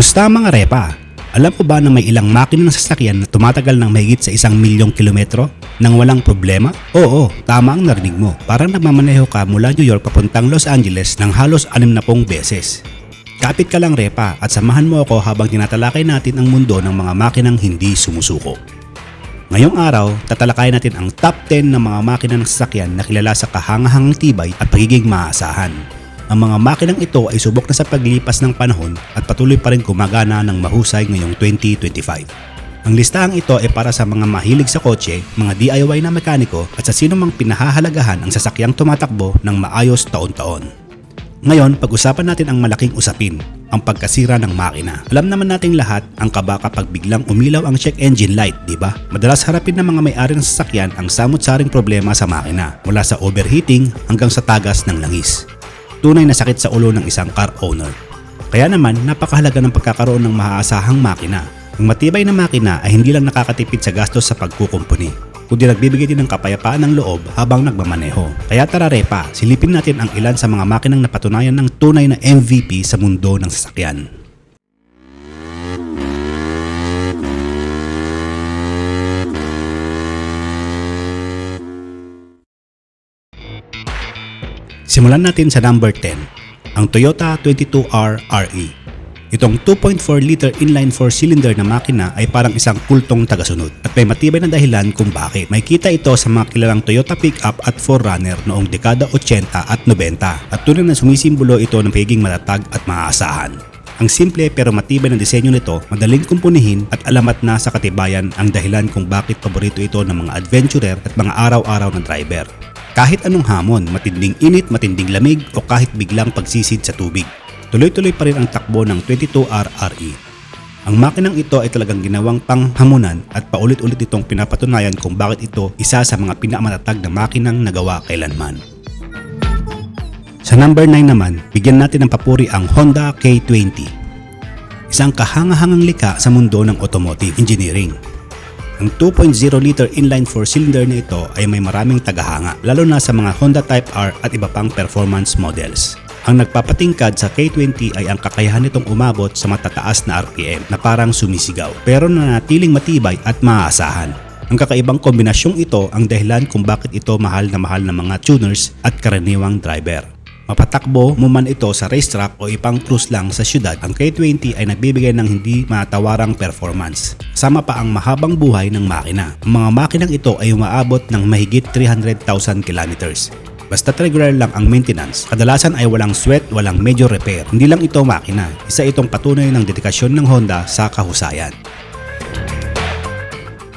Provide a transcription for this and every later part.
Kumusta mga repa? Alam mo ba na may ilang makina ng sasakyan na tumatagal ng mahigit sa isang milyong kilometro nang walang problema? Oo, tama ang narinig mo. Parang nagmamaneho ka mula New York papuntang Los Angeles ng halos 60 beses. Kapit ka lang repa at samahan mo ako habang tinatalakay natin ang mundo ng mga makinang hindi sumusuko. Ngayong araw, tatalakayin natin ang top 10 ng mga makina ng sasakyan na kilala sa kahangahangang tibay at pagiging maasahan. Ang mga makinang ito ay subok na sa paglipas ng panahon at patuloy pa rin gumagana ng mahusay ngayong 2025. Ang listahang ito ay para sa mga mahilig sa kotse, mga DIY na mekaniko at sa sino mang pinahahalagahan ang sasakyang tumatakbo ng maayos taon-taon. Ngayon, pag-usapan natin ang malaking usapin, ang pagkasira ng makina. Alam naman nating lahat ang kaba kapag biglang umilaw ang check engine light, di ba? Madalas harapin ng mga may-ari ng sasakyan ang samot-saring problema sa makina, mula sa overheating hanggang sa tagas ng langis. Tunay na sakit sa ulo ng isang car owner. Kaya naman, napakahalaga ng pagkakaroon ng maaasahang makina. Ang matibay na makina ay hindi lang nakakatipid sa gastos sa pagkukumpuni, kundi nagbibigay din ng kapayapaan ng loob habang nagmamaneho. Kaya tara repa, silipin natin ang ilan sa mga makinang napatunayan ng tunay na MVP sa mundo ng sasakyan. Simulan natin sa number 10, ang Toyota 22R RE. Itong 2.4 liter inline 4 cylinder na makina ay parang isang kultong tagasunod at may matibay na dahilan kung bakit. May kita ito sa mga kilalang Toyota pickup at 4Runner noong dekada 80 at 90 at tunay na sumisimbolo ito ng pagiging matatag at maaasahan. Ang simple pero matibay na disenyo nito, madaling kumpunihin at alamat na sa katibayan ang dahilan kung bakit paborito ito ng mga adventurer at mga araw-araw na driver. Kahit anong hamon, matinding init, matinding lamig o kahit biglang pagsisid sa tubig. Tuloy-tuloy pa rin ang takbo ng 22R RE. Ang makinang ito ay talagang ginawang panghamunan at paulit-ulit itong pinapatunayan kung bakit ito isa sa mga pinakamatatag na makinang nagawa kailanman. Sa number 9 naman, bigyan natin ng papuri ang Honda K20. Isang kahangahangang lika sa mundo ng automotive engineering. Ang 2.0 liter inline 4 cylinder na ito ay may maraming tagahanga, lalo na sa mga Honda Type R at iba pang performance models. Ang nagpapatingkad sa K20 ay ang kakayahan nitong umabot sa matataas na RPM na parang sumisigaw, pero nanatiling matibay at maaasahan. Ang kakaibang kombinasyong ito ang dahilan kung bakit ito mahal na mahal ng mga tuners at karaniwang driver. Mapatakbo mo man ito sa racetrack o ipang cruise lang sa syudad, ang K20 ay nagbibigay ng hindi matawarang performance. Kasama pa ang mahabang buhay ng makina. Ang mga makinang ito ay umaabot ng mahigit 300,000 kilometers. Basta regular lang ang maintenance, kadalasan ay walang sweat, walang major repair. Hindi lang ito makina, isa itong patunay ng dedikasyon ng Honda sa kahusayan.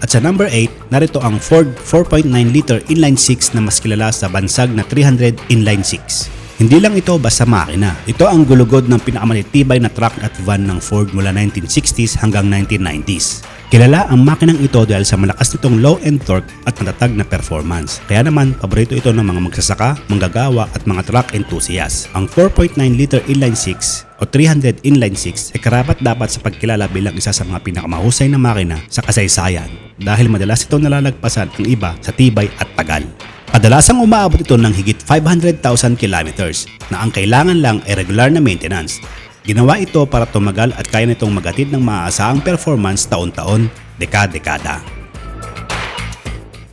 At sa number 8, narito ang Ford 4.9 liter inline 6 na mas kilala sa bansag na 300 inline 6. Hindi lang ito basta makina. Ito ang gulugod ng pinakamanitibay na truck at van ng Ford mula 1960s hanggang 1990s. Kilala ang makinang ito dahil sa malakas nitong low-end torque at matatag na performance. Kaya naman, paborito ito ng mga magsasaka, manggagawa at mga truck enthusiasts. Ang 4.9 liter inline 6 o 300 inline 6 ay karapat dapat sa pagkilala bilang isa sa mga pinakamahusay na makina sa kasaysayan dahil madalas ito nalalagpasan ng iba sa tibay at tagal. Kadalasang umaabot ito ng higit 500,000 kilometers na ang kailangan lang ay regular na maintenance. Ginawa ito para tumagal at kaya nitong magatid ng maaasahang performance taon-taon, dekada-dekada.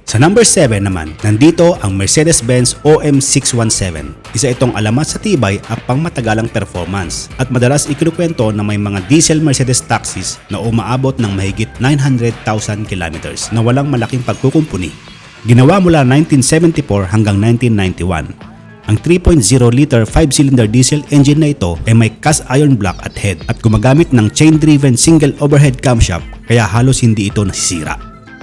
Sa number 7 naman, nandito ang Mercedes-Benz OM617. Isa itong alamat sa tibay at pangmatagalang performance at madalas ikinukwento na may mga diesel Mercedes taxis na umaabot ng mahigit 900,000 kilometers na walang malaking pagkukumpuni. Ginawa mula 1974 hanggang 1991. Ang 3.0 liter 5-cylinder diesel engine na ito ay may cast iron block at head at gumagamit ng chain-driven single overhead camshaft kaya halos hindi ito nasisira.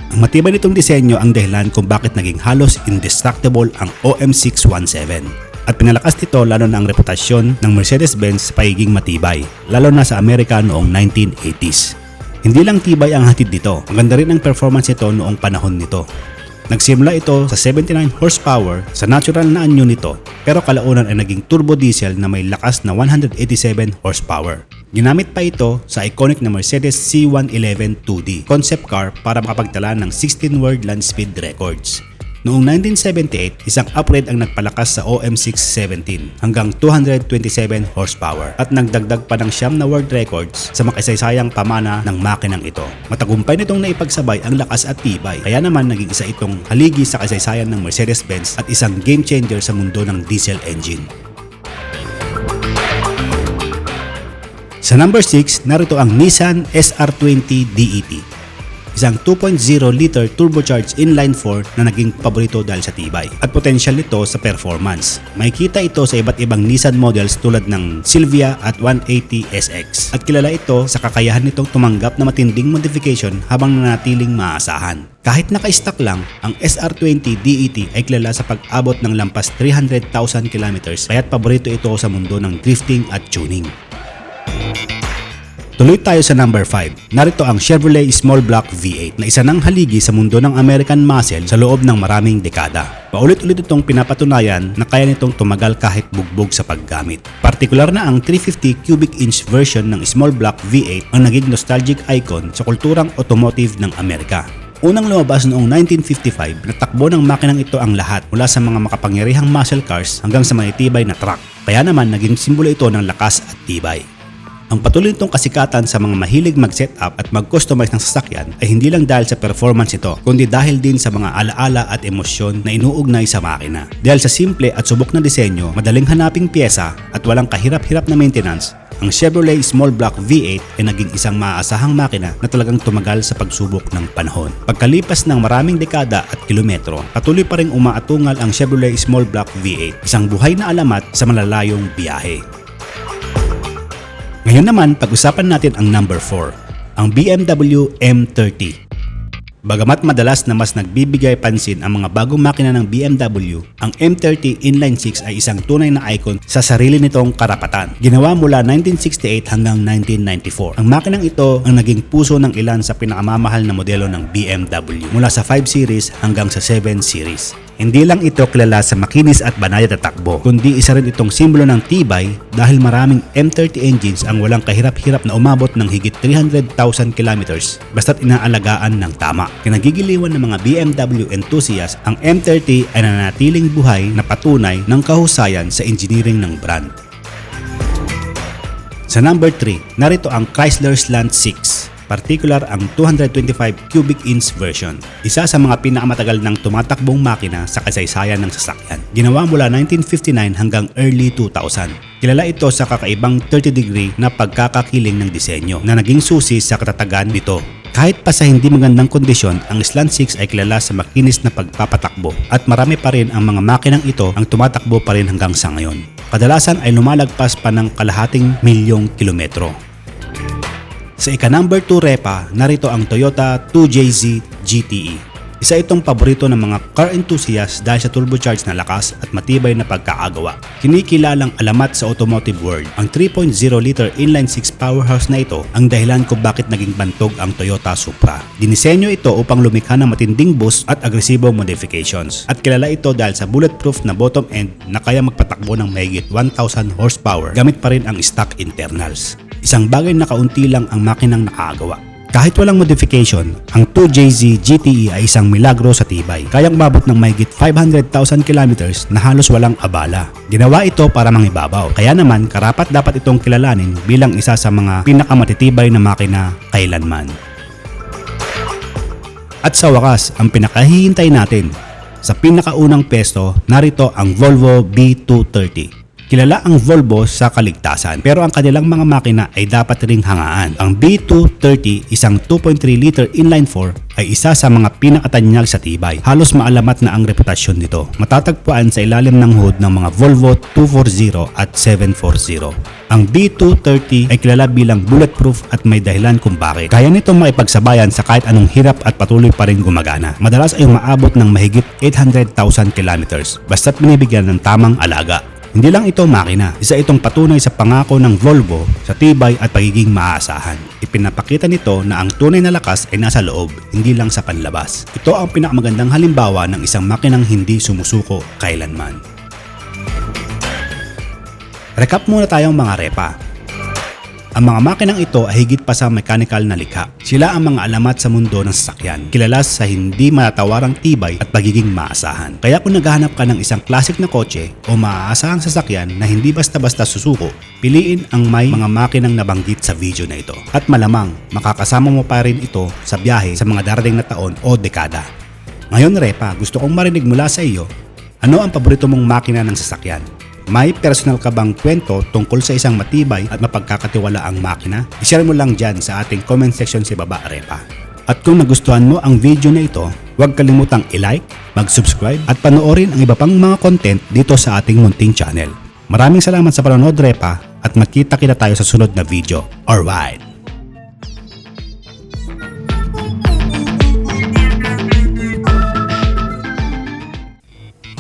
Ang matibay nitong disenyo ang dahilan kung bakit naging halos indestructible ang OM617 at pinalakas nito lalo na ang reputasyon ng Mercedes-Benz sa pagiging matibay, lalo na sa Amerika noong 1980s. Hindi lang tibay ang hatid nito, maganda rin ang performance nito noong panahon nito. Nagsimula ito sa 79 horsepower sa natural na anyo nito pero kalaunan ay naging turbo diesel na may lakas na 187 horsepower. Ginamit pa ito sa iconic na Mercedes C111 2D concept car para makapagtala ng 16 world land speed records. Noong 1978, isang upgrade ang nagpalakas sa OM617 hanggang 227 horsepower at nagdagdag pa ng siyam na world records sa makasaysayang pamana ng makinang ito. Matagumpay nitong naipagsabay ang lakas at tibay kaya naman naging isa itong haligi sa kasaysayan ng Mercedes-Benz at isang game changer sa mundo ng diesel engine. Sa number 6, narito ang Nissan SR20 DET. Isang 2.0 liter turbocharged inline 4 na naging paborito dahil sa tibay at potential nito sa performance. Makikita ito sa iba't ibang Nissan models tulad ng Silvia at 180 SX at kilala ito sa kakayahan nitong tumanggap na matinding modification habang nanatiling maasahan. Kahit naka-stock lang, ang SR20 DET ay kilala sa pag-abot ng lampas 300,000 kilometers kaya't paborito ito sa mundo ng drifting at tuning. Tuloy tayo sa number 5. Narito ang Chevrolet Small Block V8 na isa ng haligi sa mundo ng American muscle sa loob ng maraming dekada. Paulit-ulit itong pinapatunayan na kaya nitong tumagal kahit bugbog sa paggamit. Partikular na ang 350 cubic inch version ng Small Block V8 ang naging nostalgic icon sa kulturang automotive ng Amerika. Unang lumabas noong 1955, natakbo ng makinang ito ang lahat mula sa mga makapangyarihang muscle cars hanggang sa manitibay na truck. Kaya naman naging simbolo ito ng lakas at tibay. Ang patuloy nitong kasikatan sa mga mahilig mag-setup at mag-customize ng sasakyan ay hindi lang dahil sa performance ito, kundi dahil din sa mga alaala at emosyon na inuugnay sa makina. Dahil sa simple at subok na disenyo, madaling hanaping pyesa at walang kahirap-hirap na maintenance, ang Chevrolet Small Block V8 ay naging isang maaasahang makina na talagang tumagal sa pagsubok ng panahon. Pagkalipas ng maraming dekada at kilometro, patuloy pa rin umaatungal ang Chevrolet Small Block V8, isang buhay na alamat sa malalayong biyahe. Ngayon naman, pag-usapan natin ang number 4, ang BMW M30. Bagamat madalas na mas nagbibigay pansin ang mga bagong makina ng BMW, ang M30 Inline 6 ay isang tunay na icon sa sarili nitong karapatan. Ginawa mula 1968 hanggang 1994. Ang makinang ito ang naging puso ng ilan sa pinakamamahal na modelo ng BMW mula sa 5 Series hanggang sa 7 Series. Hindi lang ito kilala sa makinis at banayad na takbo, kundi isa rin itong simbolo ng tibay dahil maraming M30 engines ang walang kahirap-hirap na umabot ng higit 300,000 kilometers basta't inaalagaan ng tama. Kinagigiliwan ng mga BMW enthusiasts, ang M30 ay nanatiling buhay na patunay ng kahusayan sa engineering ng brand. Sa number 3, narito ang Chrysler Slant 6 particular ang 225 cubic inch version. Isa sa mga pinakamatagal ng tumatakbong makina sa kasaysayan ng sasakyan. Ginawa mula 1959 hanggang early 2000. Kilala ito sa kakaibang 30 degree na pagkakakiling ng disenyo na naging susi sa katatagan nito. Kahit pa sa hindi magandang kondisyon, ang Slant 6 ay kilala sa makinis na pagpapatakbo at marami pa rin ang mga makinang ito ang tumatakbo pa rin hanggang sa ngayon. Kadalasan ay lumalagpas pa ng kalahating milyong kilometro. Sa ika-number 2 repa, narito ang Toyota 2JZ GTE. Isa itong paborito ng mga car enthusiasts dahil sa turbocharged na lakas at matibay na pagkaagawa. Kinikilalang alamat sa automotive world, ang 3.0 liter inline 6 powerhouse na ito ang dahilan kung bakit naging bantog ang Toyota Supra. Dinisenyo ito upang lumikha ng matinding boost at agresibong modifications. At kilala ito dahil sa bulletproof na bottom end na kaya magpatakbo ng mahigit 1,000 horsepower gamit pa rin ang stock internals. Isang bagay na kaunti lang ang makinang nakagawa. Kahit walang modification, ang 2JZ GTE ay isang milagro sa tibay. Kayang umabot ng mahigit 500,000 kilometers na halos walang abala. Ginawa ito para mangibabaw. Kaya naman, karapat dapat itong kilalanin bilang isa sa mga pinakamatitibay na makina kailanman. At sa wakas, ang pinakahihintay natin. Sa pinakaunang pesto, narito ang Volvo B230. Kilala ang Volvo sa kaligtasan pero ang kanilang mga makina ay dapat ring hangaan. Ang B230, isang 2.3 liter inline 4 ay isa sa mga pinakatanyag sa tibay. Halos maalamat na ang reputasyon nito. Matatagpuan sa ilalim ng hood ng mga Volvo 240 at 740. Ang B230 ay kilala bilang bulletproof at may dahilan kung bakit. Kaya nitong maipagsabayan sa kahit anong hirap at patuloy pa rin gumagana. Madalas ay umaabot ng mahigit 800,000 kilometers basta't binibigyan ng tamang alaga. Hindi lang ito makina, isa itong patunay sa pangako ng Volvo sa tibay at pagiging maaasahan. Ipinapakita nito na ang tunay na lakas ay nasa loob, hindi lang sa panlabas. Ito ang pinakamagandang halimbawa ng isang makinang hindi sumusuko kailanman. Recap muna tayong mga repa. Ang mga makinang ito ay higit pa sa mechanical na likha. Sila ang mga alamat sa mundo ng sasakyan, kilala sa hindi matatawarang tibay at pagiging maasahan. Kaya kung naghahanap ka ng isang classic na kotse o maaasahang sasakyan na hindi basta-basta susuko, piliin ang may mga makinang nabanggit sa video na ito. At malamang, makakasama mo pa rin ito sa biyahe sa mga darating na taon o dekada. Ngayon Repa, gusto kong marinig mula sa iyo, ano ang paborito mong makina ng sasakyan? May personal ka bang kwento tungkol sa isang matibay at mapagkakatiwala ang makina? I-share mo lang dyan sa ating comment section sa baba, Repa. At kung nagustuhan mo ang video na ito, huwag kalimutang i-like, mag-subscribe at panoorin ang iba pang mga content dito sa ating munting channel. Maraming salamat sa panonood, Repa, at magkita-kita tayo sa sunod na video. Alright!